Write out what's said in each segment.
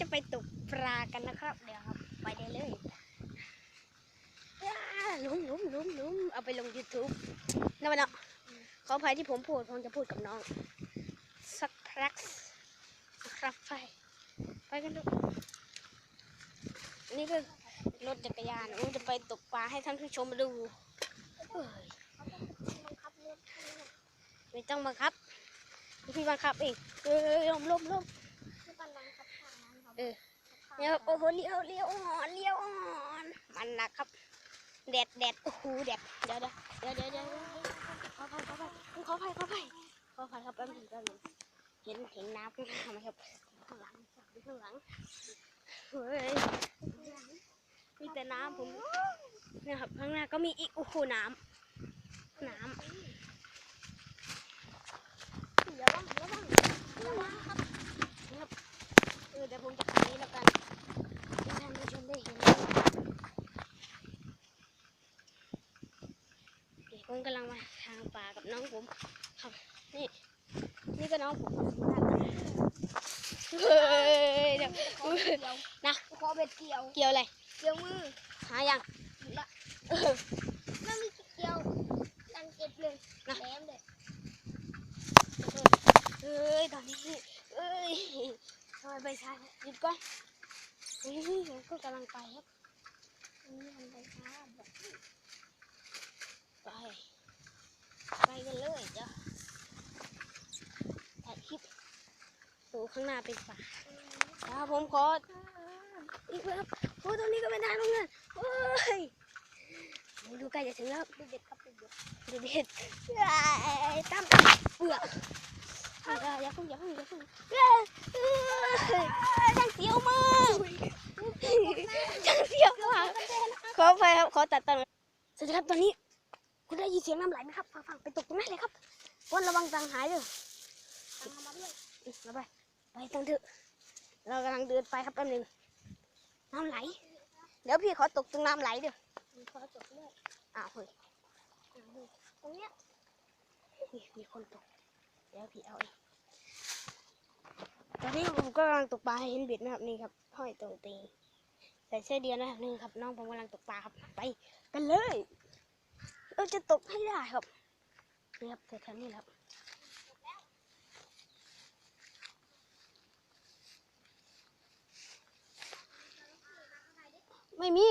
จะไปตกปลากันนะครับ เดี๋ยวครับ ไปได้เลยอ้าหลุมลุมลุมลุมเอาไปลง YouTube นะวะเนาะขออภัยที่ผมพูดผมจะพูดกับน้อง สักพักนะครับไป ไปกันดูนี่ก็รถจักรยานผมจะไปตกปลาให้ท่านผู้ชมดูไม่ต้องบังคับพี่บังคับเองเออลมลมลม ออเลี้ยวโอ้โหเลี้ยวเลี้ยวหอนเลี้ยวหอนมันหนักครับแดดแดดโอ้โหแดดเดี๋ยวเดี๋ยวเดี๋ยวเดี๋ยวเดี๋ยวขออภัยขออภัยขออภัยขออภัยขออภัยครับแป๊บนึงแป๊บนึงเห็นเห็นน้ำข้างหน้าไหมครับข้างหลังข้างหลังเฮ้ยมีแต่น้ำผมเนี่ยครับข้างหน้าก็มีอีกโอ้โหน้ำน้ำเดี๋ยวบ้างเดี๋ยวบ้างเดี๋ยวบ้างครับครับ เออเดี๋ยวผมจะขับนี้แล้วกันให้ท่านผู้ชมได้เห็นเดี๋ยว ผมกำลังมาทางป่ากับน้องผมครับนี่ นี่ก็น้องผมครับเฮ้ยเดี๋ยวนะขอเบ็ดเกี่ยว เกี่ยวอะไร เกี่ยวมือ หายังละเออไม่มีเกี่ยวนั่งเก็บเลยนะแหลมเลยเอ้ยตอนนี้เอ้ยทำไมไปช้าหยุดก่อนเฮ้ยผมก็กำลังไปครับอันนี้มันไปช้าแบบ ไป ไปกันเลยจ้ะถ่ายคลิปโอ้ ข้างหน้าเป็นป่าแล้วผมขออีกครับโอ้ตรงนี้ก็เป็นทางลงเงินโอ้ยดูใกล้จะถึงแล้วดูเด็ดครับดูเด็ดดูเด็ดไอ้ตั้มเบื่ออย่าอย่าพึ่งอย่าพึ่งอย่าพึ่งเอ้ยเอ้ยช่างเสียวมากช่างเสียวมากขอไปครับขอตัดตอนสวัสดีครับตอนนี้ คุณได้ยินเสียงน้ำไหลไหมครับฟังๆไปตกตรงนั้นเลยครับวันระวังตังหายเลยตามมาด้วยเราไป ไปตั้งเถอะ เรากำลังเดินไปครับแป๊บหนึง น้ำไหล เดี๋ยวพี่ขอตกตรงน้ำไหลเดี๋ยวมีขอจบด้วยอ้าวเฮ้ยอ่าดูตรงเนี้ยนี่มีคนตก เดี๋ยวพี่เอาเองตอนนี้ผมก็กำลังตกปลาให้เห็นเบ็ดนะครับนี่ครับห้อยตรงตีนใส่เสื้อเดียวนะครับนี่ครับ น้องผมกำลังตกปลาครับ ไปกันเลย เราจะตกให้ได้ครับนี่ครับแถวๆนี้แหละครับ ไม่มี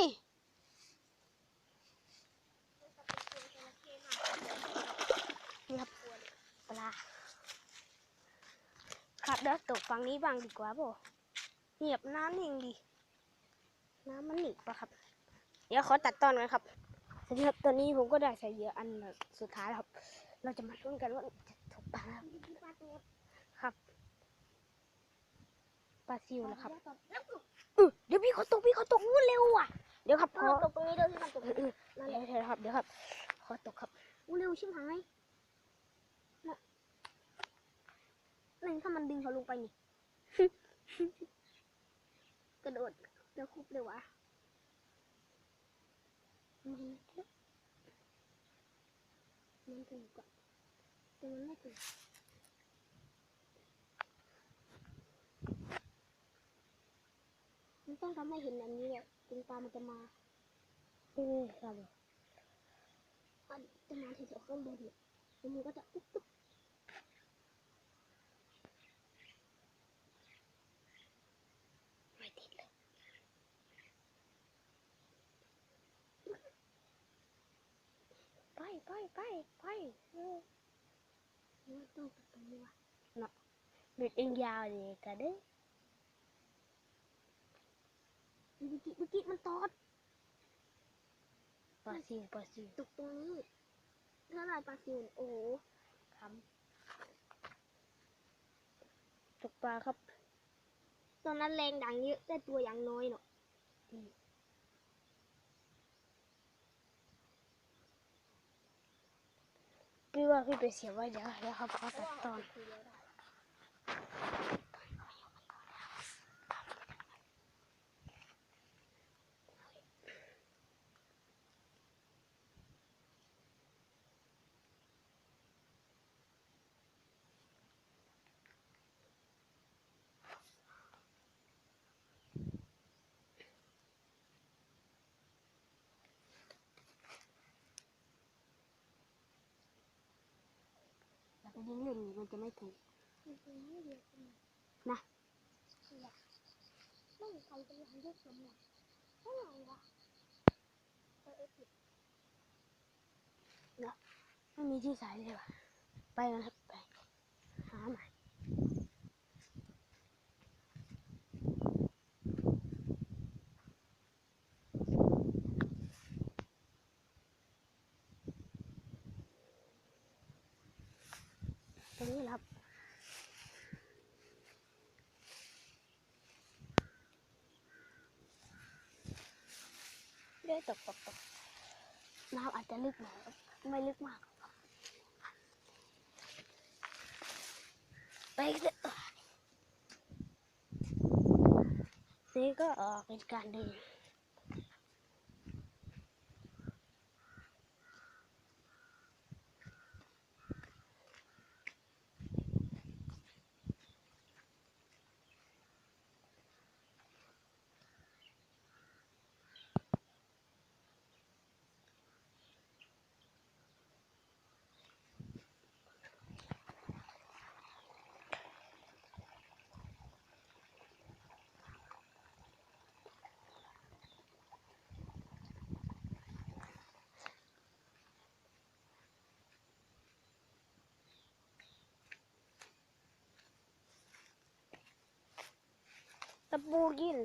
นี่ครับปลา ครับเดี๋ยวตกฝั่งนี้บ้างดีกว่าป่เงียบน้ำนิ่งดีน้ำมันหนีปะครับ เดี๋ยวขอตัดตอนกันครับสวัสดีครับ ตอนนี้ผมก็ได้ใส่เหยื่ออันสุดท้ายแล้วครับ เราจะมาลุ้นกันว่าจะตกปลาครับปลาซิวนะครับ ออเดี๋ยวพี่เขาตกพี่เขาตกอู้เร็วอะ เดี๋ยวครับขอตกตรงนี้เดี๋ยวที่มันตกเออเออนั่นแหเดี๋ละยวเดี๋ยวครับเดี๋ยวครับขอตกครับอู้เร็วชิบหายน่ะนั่นถ้ามันดึงเขาลงไปนี่กระโดดแล้วคุบเลยวะมันมันถึงก่อนแต่มันไม่ถึง มัน ต้องทำให้เห็นแบบนี้แหละถึงปลามันจะมาเออครับมันจะมาถึงจากข้างบนเนี่ยแล้วมันก็จะตุ๊บตุ๊บไม่ติดเลยไปไปไปไปเออมันต้องตกตรงนี้วะเบ็ดเองยาวเลยกันเด้ อเมื่อกี้เมื่อกี้มันตอดปลาซิวปลาซิวตกตรงนี้ถ้าลายปลาซิวโอ้โหคำตกปลาครับ ตอนนั้นแรงดังเยอะได้ตัวอย่างน้อยเนาะพี่ว่าพี่ไปเสียไว้เดี๋ยวเดี๋ยวครับขอตัดตอน ยิงเล่นมันจะไม่ถูกมันเป็นไม่เดียวกันนะเนี่ยไม่มีใครเป็นหลังด้วยสมองเท่าไหร่วะเออเออผิดไม่มีที่ใส่เลยว่ะไปกันครับไปหาใหม่ตรงนี้แหละครับ ได้ตกตกตกน้ำอาจจะลึกหน่อยไม่ลึกมากไปกันเลยนี่ก็เอ่อเป็นการเดิ ตะปูกิน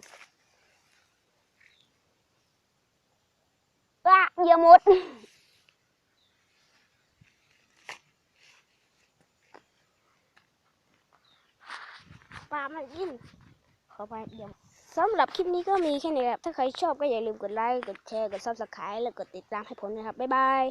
ปะอย่าหมดปลามันกินขอไปเดี๋ยวสำหรับคลิปนี้ก็มีแค่นี้ครับ ถ้าใครชอบก็อย่าลืมกดไลค์ กดแชร์ กดซับสไครต์แล้วกดติดตามให้ผมนะครับ บ๊ายบาย